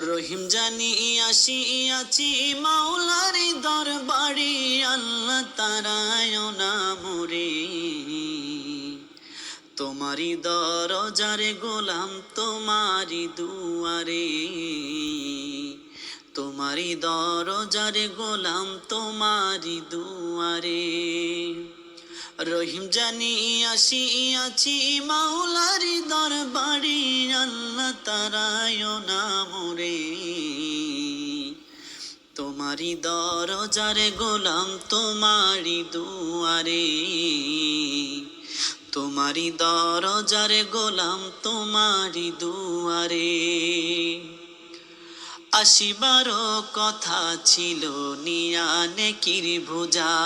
রহিম জানি আসিয়াছি মাওলার দরবারে, আল্লাহ তারায় না মোরে। তোমারি দরজারে গোলাম তোমারি দুয়ারে তোমারি দরজারে গোলাম তোমারি দুয়ারে। রহিম জানি আসিয়াছি মাওলারি দরবারে, আল্লাহ তারায় না মোরে তোমারি দরজারে গোলাম তোমারি দুয়ারে। তোমারি দরজারে গোলাম তোমারি দুয়ারে। আসিবারও কথা ছিল নিয়া কির ভুজা।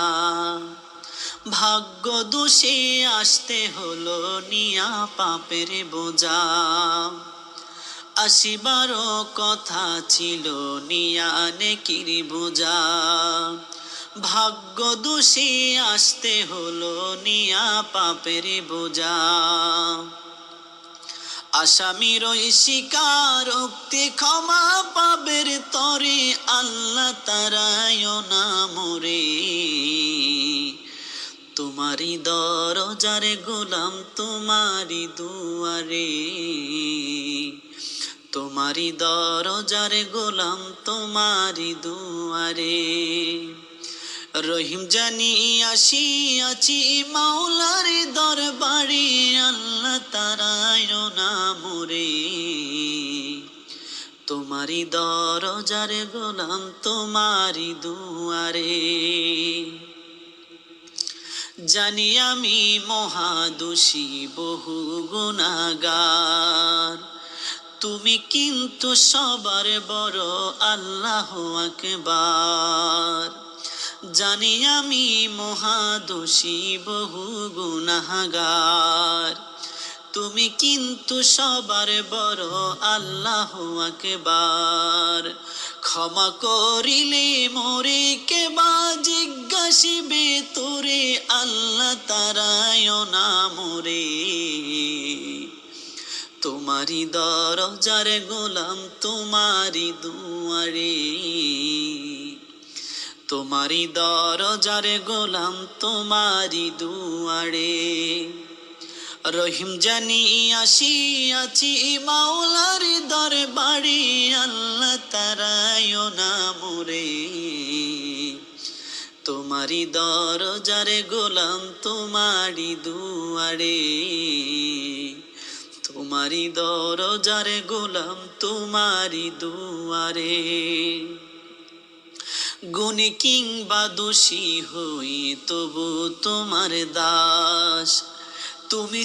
ভাগ্য দোষে আসতে হলো নিয়া পাপের বোঝা। আসিবারও কথা ছিল নিয়া কিরি বোঝা। ভাগ্য দোষে আসতে হলো নিয়া পাপের বোঝা। আসামির শিকার উক্তি ক্ষমা পাবের তরে আল্লাহ তারায় না মোরে। তোমারি দরজারে গোলাম তোমারি দুয়ারে। তোমারি দরজারে গোলাম তোমারি দুয়ারে। রহিম জানি আসিয়াছি মাওলার দরবারে, আল্লাহ তারায় না মোরে তোমারি দরজারে গোলাম তোমারি দুয়ারে। জানি আমি মহাদোষী, বহু গুণাগার। তুমি কিন্তু সবার বড় আল্লাহ আকবার। জানি আমি মহাদোষী, বহু গুণাগার। তুমি কিন্তু সবার বড় আল্লাহ আকবার। ক্ষমা করিলে মোরে কে বা জিজ্ঞাসিবে? আল্লাহ তারায় না মোরে। তোমারি দরজার গোলাম তোমারি দুয়ারে। তোমারি দরজার গোলাম তোমারি দুয়ারে। রহিম জানি আসিয়াছি মাওলার দরবারে, আল্লাহ তারায় না মোরে। তোমারি দরজারে গোলাম তোমারি দুয়ারে, তোমারি দরজারে গোলাম তোমারি দুয়ারে। গুণী কিংবা দোষী হই তবু তোমার দাস, তুমি